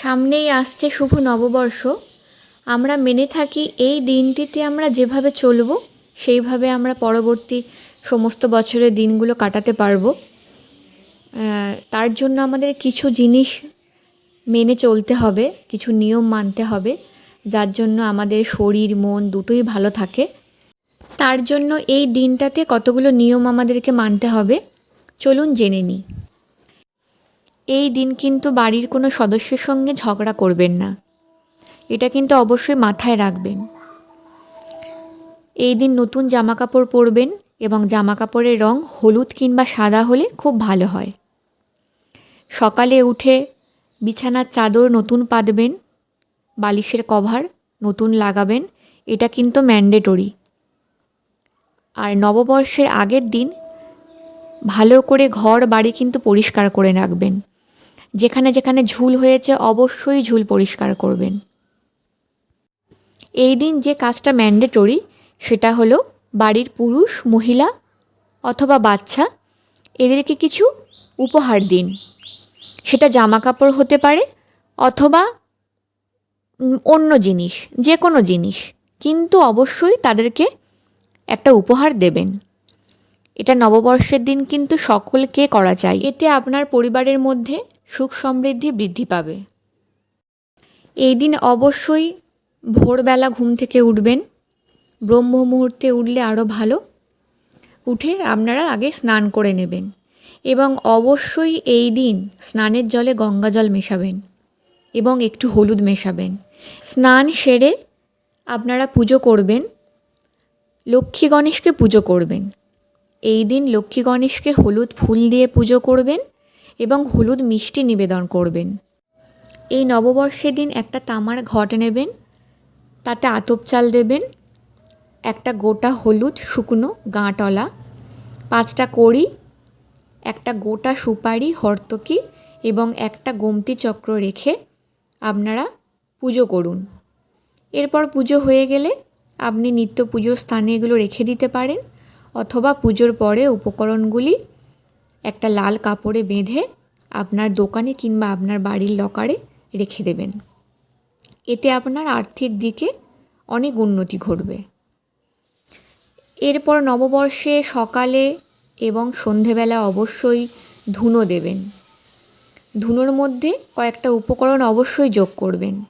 সামনেই আসছে শুভ নববর্ষ। আমরা মেনে থাকি এই দিনটিতে আমরা যেভাবে চলবো, সেইভাবে আমরা পরবর্তী সমস্ত বছরের দিনগুলো কাটাতে পারব। তার জন্য আমাদের কিছু জিনিস মেনে চলতে হবে, কিছু নিয়ম মানতে হবে, যার জন্য আমাদের শরীর, মন দুটোই ভালো থাকে। তার জন্য এই দিনটাতে কতগুলো নিয়ম আমাদেরকে মানতে হবে, চলুন জেনে নিই। এই দিন কিন্তু বাড়ির কোনো সদস্যের সঙ্গে ঝগড়া করবেন না। এটা কিন্তু অবশ্যই মাথায় রাখবেন। এই দিন নতুন জামা কাপড় পরবেন এবং জামা কাপড়ের রং হলুদ কিংবা সাদা হলে খুব ভালো হয়। সকালে উঠে বিছানার চাদর নতুন পাতবেন, বালিশের কভার নতুন লাগাবেন, এটা কিন্তু ম্যান্ডেটরি। আর নববর্ষের আগের দিন ভালো করে ঘর বাড়ি কিন্তু পরিষ্কার করে রাখবেন। যেখানে যেখানে ঝুল হয়েছে অবশ্যই ঝুল পরিষ্কার করবেন। এই দিন যে কাজটা ম্যান্ডেটরি, সেটা হলো বাড়ির পুরুষ, মহিলা অথবা বাচ্চা, এদেরকে কিছু উপহার দিন। সেটা জামা কাপড় হতে পারে অথবা অন্য জিনিস যে কোনো জিনিস। কিন্তু অবশ্যই তাদেরকে একটা উপহার দেবেন। এটা নববর্ষের দিন কিন্তু সকলকে করা চাই এতে আপনার পরিবারের মধ্যে সুখ সমৃদ্ধি বৃদ্ধি পাবে। এই দিন অবশ্যই ভোরবেলা ঘুম থেকে উঠবেন। ব্রহ্ম মুহূর্তে উঠলে আরও ভালো। উঠে আপনারা আগে স্নান করে নেবেন এবং অবশ্যই এই দিন স্নানের জলে গঙ্গা জল মেশাবেন এবং একটু হলুদ মেশাবেন। স্নান সেরে আপনারা পুজো করবেন, লক্ষ্মী গণেশকে পুজো করবেন। এই দিন লক্ষ্মী গণেশকে হলুদ ফুল দিয়ে পুজো করবেন এবং হলুদ মিষ্টি নিবেদন করবেন। এই নববর্ষের দিন একটা তামার ঘট নেবেন, তাতে আতপ চাল দেবেন, একটা গোটা হলুদ শুকনো গাঁটলা, পাঁচটা কড়ি, একটা গোটা সুপারি, হর্তকি এবং একটা গোমতি চক্র রেখে আপনারা পুজো করুন। এরপর পুজো হয়ে গেলে আপনি নিত্য পুজোর স্থানে এগুলো রেখে দিতে পারেন, অথবা পুজোর পরে উপকরণগুলি একটা লাল কাপড়ে বেঁধে আপনার দোকানে কিংবা আপনার বাড়ির লকারে রেখে দেবেন। এতে আপনার আর্থিক দিকে অনেক উন্নতি ঘটবে। এরপর নববর্ষে সকালে এবং সন্ধেবেলা অবশ্যই ধুনো দেবেন। ধুনোর মধ্যে কয়েকটা উপকরণ অবশ্যই যোগ করবেন।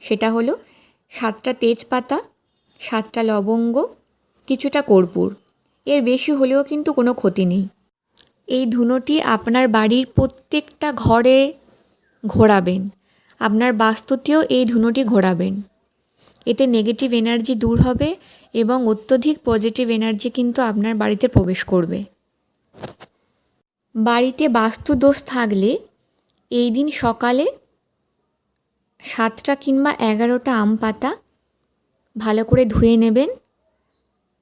সেটা হলো সাতটা তেজপাতা, সাতটা লবঙ্গ, কিছুটা কর্পূর। এর বেশি হলেও কিন্তু কোনো ক্ষতি নেই। এই ধুনোটি আপনার বাড়ির প্রত্যেকটা ঘরে ঘোরাবেন। আপনার বাস্তুতেও এই ধুনোটি ঘোরাবেন। এতে নেগেটিভ এনার্জি দূর হবে এবং অত্যধিক পজিটিভ এনার্জি কিন্তু আপনার বাড়িতে প্রবেশ করবে। বাড়িতে বাস্তু দোষ থাকলে এই দিন সকালে সাতটা কিংবা এগারোটা আম পাতা ভালো করে ধুয়ে নেবেন,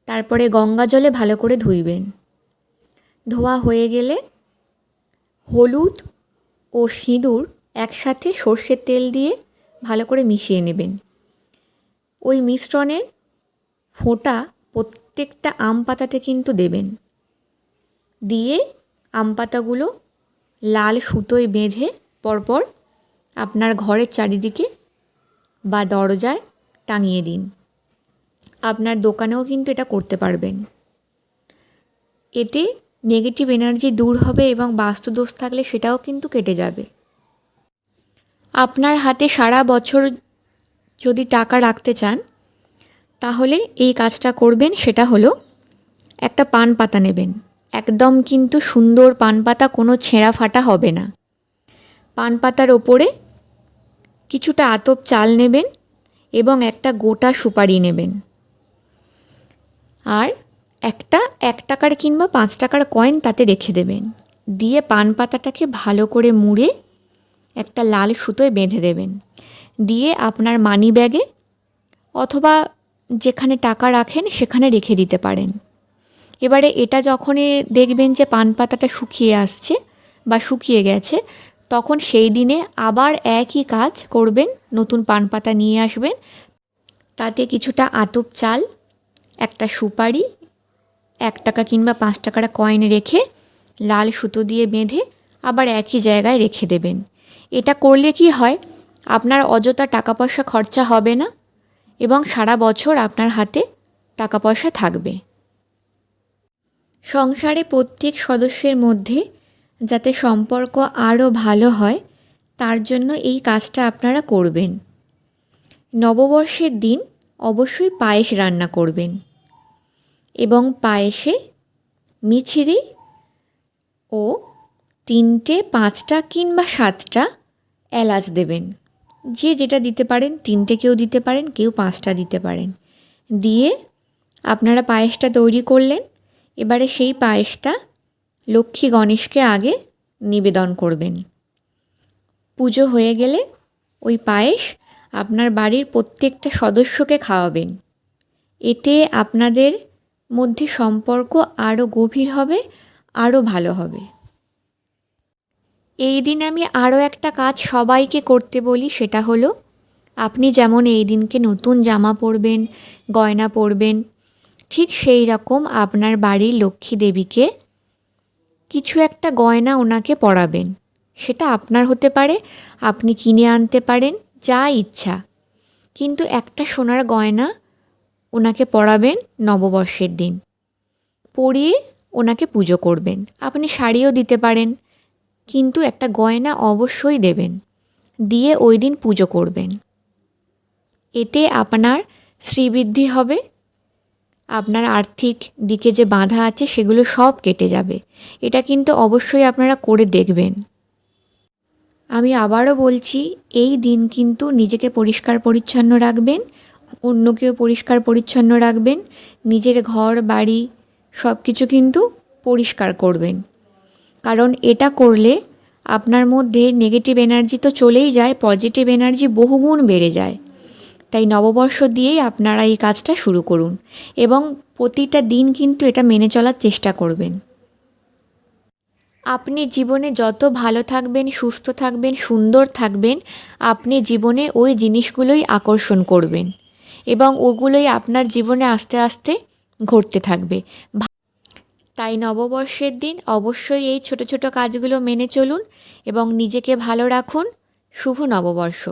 তারপরে গঙ্গা জলে ভালো করে ধুইবেন। ধোয়া হয়ে গেলে হলুদ ও সিঁদুর একসাথে সর্ষের তেল দিয়ে ভালো করে মিশিয়ে নেবেন। ওই মিশ্রণের ফোঁটা প্রত্যেকটা আম পাতাতে কিন্তু দেবেন। দিয়ে আম পাতাগুলো লাল সুতোয় বেঁধে পরপর আপনার ঘরের চারিদিকে বা দরজায় টাঙিয়ে দিন। আপনার দোকানেও কিন্তু এটা করতে পারবেন। এতে নেগেটিভ এনার্জি দূর হবে এবং বাস্তুদোষ থাকলে সেটাও কিন্তু কেটে যাবে। আপনার হাতে সারা বছর যদি টাকা রাখতে চান, তাহলে এই কাজটা করবেন, সেটা হলো একটা পান পাতা নেবেন। একদম কিন্তু সুন্দর পান পাতা, কোনো ছেঁড়া ফাটা হবে না। পান পাতার ওপরে কিছুটা আতপ চাল নেবেন এবং একটা গোটা সুপারি নেবেন। আর একটা, এক টাকার কিংবা পাঁচ টাকার কয়েন তাতে রেখে দেবেন। দিয়ে পান পাতাটাকে ভালো করে মুড়ে একটা লাল সুতোয় বেঁধে দেবেন। দিয়ে আপনার মানি ব্যাগে অথবা যেখানে টাকা রাখেন সেখানে রেখে দিতে পারেন। এবারে এটা যখনই দেখবেন যে পান পাতাটা শুকিয়ে আসছে বা শুকিয়ে গেছে, তখন সেই দিনে আবার একই কাজ করবেন, নতুন পান পাতা নিয়ে আসবেন। তাতে কিছুটা আতপ চাল, একটা সুপারি এক টাকা কিংবা পাঁচ টাকার কয়েন রেখে লাল সুতো দিয়ে বেঁধে আবার একই জায়গায় রেখে দেবেন। এটা করলে কি হয়? আপনার অযথা টাকা পয়সা খরচা হবে না এবং সারা বছর আপনার হাতে টাকা পয়সা থাকবে। সংসারে প্রত্যেক সদস্যের মধ্যে যাতে সম্পর্ক আরও ভালো হয়, তার জন্য এই কাজটা আপনারা করবেন। নববর্ষের দিন অবশ্যই পায়েস রান্না করবেন। এবং পায়েসে মিছিরি ও তিনটে, পাঁচটা কিংবা সাতটা এলাচ দেবেন। যে যেটা দিতে পারেন, তিনটে কেউ দিতে পারেন, কেউ পাঁচটা দিতে পারেন। দিয়ে আপনারা পায়েসটা তৈরি করলেন, এবারে সেই পায়েসটা লক্ষ্মী গণেশকে আগে নিবেদন করবেন। পুজো হয়ে গেলে ওই পায়েস আপনার বাড়ির প্রত্যেকটা সদস্যকে খাওয়াবেন। এতে আপনাদের মধ্যে সম্পর্ক আরও গভীর হবে আরও ভালো হবে। এই দিন আমি আরও একটা কাজ সবাইকে করতে বলি, সেটা হলো, আপনি যেমন এই দিনকে নতুন জামা পরবেন, গয়না পরবেন, ঠিক সেই রকম আপনার বাড়ির লক্ষ্মী দেবীকে কিছু একটা গয়না ওনাকে পরাবেন। সেটা আপনার হতে পারে, আপনি কিনে আনতে পারেন, যা ইচ্ছা। কিন্তু একটা সোনার গয়না ওনাকে পরাবেন নববর্ষের দিন। পরিয়ে ওনাকে পুজো করবেন। আপনি শাড়িও দিতে পারেন, কিন্তু একটা গয়না অবশ্যই দেবেন। দিয়ে ওই দিন পুজো করবেন। এতে আপনার শ্রীবৃদ্ধি হবে। আপনার আর্থিক দিকে যে বাধা আছে, সেগুলো সব কেটে যাবে। এটা কিন্তু অবশ্যই আপনারা করে দেখবেন। আমি আবারও বলছি, এই দিন কিন্তু নিজেকে পরিষ্কার পরিচ্ছন্ন রাখবেন অন্যকেও পরিষ্কার পরিচ্ছন্ন রাখবেন, নিজের ঘর, বাড়ি সব কিছু কিন্তু পরিষ্কার করবেন। কারণ এটা করলে আপনার মধ্যে নেগেটিভ এনার্জি তো চলেই যায় পজিটিভ এনার্জি বহুগুণ বেড়ে যায়। তাই নববর্ষ দিয়েই আপনারা এই কাজটা শুরু করুন এবং প্রতিটা দিন কিন্তু এটা মেনে চলার চেষ্টা করবেন। আপনি জীবনে যত ভালো থাকবেন, সুস্থ থাকবেন, সুন্দর থাকবেন, আপনি জীবনে ওই জিনিসগুলোই আকর্ষণ করবেন। এবং ওগুলোই আপনার জীবনে আস্তে আস্তে ঘটতে থাকবে। তাই নববর্ষের দিন অবশ্যই এই ছোট ছোট কাজগুলো মেনে চলুন এবং নিজেকে ভালো রাখুন। শুভ নববর্ষ।